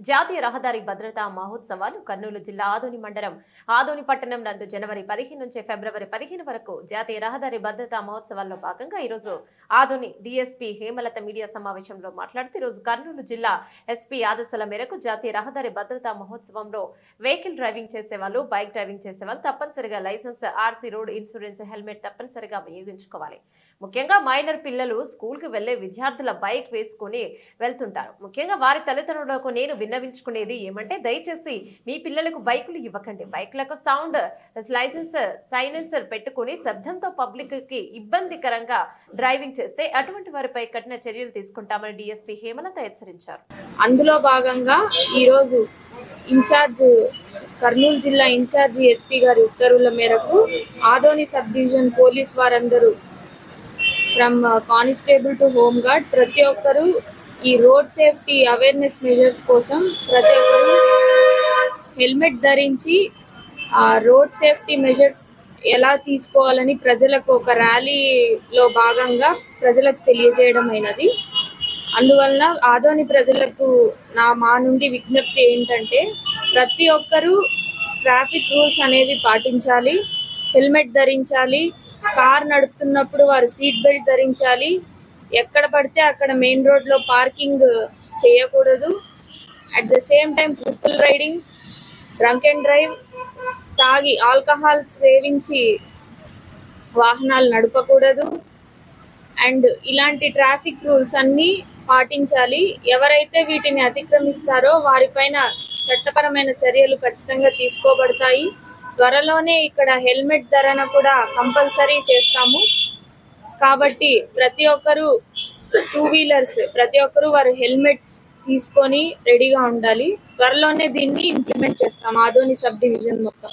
జాతీయ రహదారి భద్రతా మహోత్సవాలు కర్నూలు జిల్లా ఆదోని మండలం ఆదోని పట్టణం నందు జనవరి పదిహేను నుంచి ఫిబ్రవరి పదిహేను వరకు జాతీయ రహదారి భద్రతా మహోత్సవాల్లో భాగంగా ఈరోజు ఆదోని డిఎస్పీ హేమలత మీడియా సమావేశంలో మాట్లాడుతూ ఈరోజు కర్నూలు జిల్లా ఎస్పీ ఆదేశాల మేరకు జాతీయ రహదారి భద్రతా మహోత్సవంలో వెహికల్ డ్రైవింగ్ చేసే వాళ్ళు బైక్ డ్రైవింగ్ చేసే వాళ్ళు తప్పనిసరిగా licence RC road insurance helmet తప్పనిసరిగా వినియోగించుకోవాలి. ముఖ్యంగా మైనర్ పిల్లలు స్కూల్కి వెళ్ళే విద్యార్థుల బైక్ వేసుకుని వెళ్తుంటారు. ముఖ్యంగా వారి తల్లిదండ్రులకు నేను విన్నవించుకునేది ఏమంటే దయచేసి మీ పిల్లలకు బైకులు ఇవ్వకండి. బైక్లకు సౌండ్ లైసెన్స్ సైలెన్సర్ పెట్టుకుని శబ్దంతో పబ్లిక్కి ఇబ్బందికరంగా డ్రైవింగ్ చేస్తే అటువంటి వారిపై కఠిన చర్యలు తీసుకుంటామని డిఎస్పీ హేమలత హెచ్చరించారు. అందులో భాగంగా ఈరోజు ఇన్ఛార్జ్ కర్నూలు జిల్లా ఇన్ఛార్జి ఎస్పీ గారి ఉత్తర్వుల మేరకు ఆదోని సబ్ డివిజన్ పోలీస్ వారందరూ from constable to home guard ప్రతి ఒక్కరూ ఈ రోడ్ సేఫ్టీ అవేర్నెస్ మెజర్స్ కోసం ప్రతి ఒక్కరు హెల్మెట్ ధరించి ఆ రోడ్ సేఫ్టీ మెజర్స్ ఎలా తీసుకోవాలని ప్రజలకు ఒక ర్యాలీలో భాగంగా ప్రజలకు తెలియజేయడం అయినది అందువలన ఆదోని ప్రజలకు నా మా నుండి విజ్ఞప్తి ఏంటంటే ప్రతి ఒక్కరూ ట్రాఫిక్ రూల్స్ అనేవి పాటించాలి హెల్మెట్ ధరించాలి కార్ నడుపుతున్నప్పుడు వారు సీట్ బెల్ట్ ధరించాలి ఎక్కడ పడితే అక్కడ మెయిన్ రోడ్లో పార్కింగ్ చేయకూడదు. At the same time triple riding drunk and drive తాగి ఆల్కహాల్ సేవించి వాహనాలు నడపకూడదు. అండ్ ఇలాంటి ట్రాఫిక్ రూల్స్ అన్నీ పాటించాలి. ఎవరైతే వీటిని అతిక్రమిస్తారో వారిపైన చట్టపరమైన చర్యలు ఖచ్చితంగా తీసుకోబడతాయి. త్వరలోనే ఇక్కడ హెల్మెట్ ధరను కూడా కంపల్సరీ చేస్తాము. కాబట్టి ప్రతి ఒక్కరు టూ వీలర్స్ ప్రతి ఒక్కరు వారి హెల్మెట్స్ తీసుకొని రెడీగా ఉండాలి. త్వరలోనే దీన్ని ఇంప్లిమెంట్ చేస్తాం. ఆదోని సబ్ డివిజన్ మొత్తం.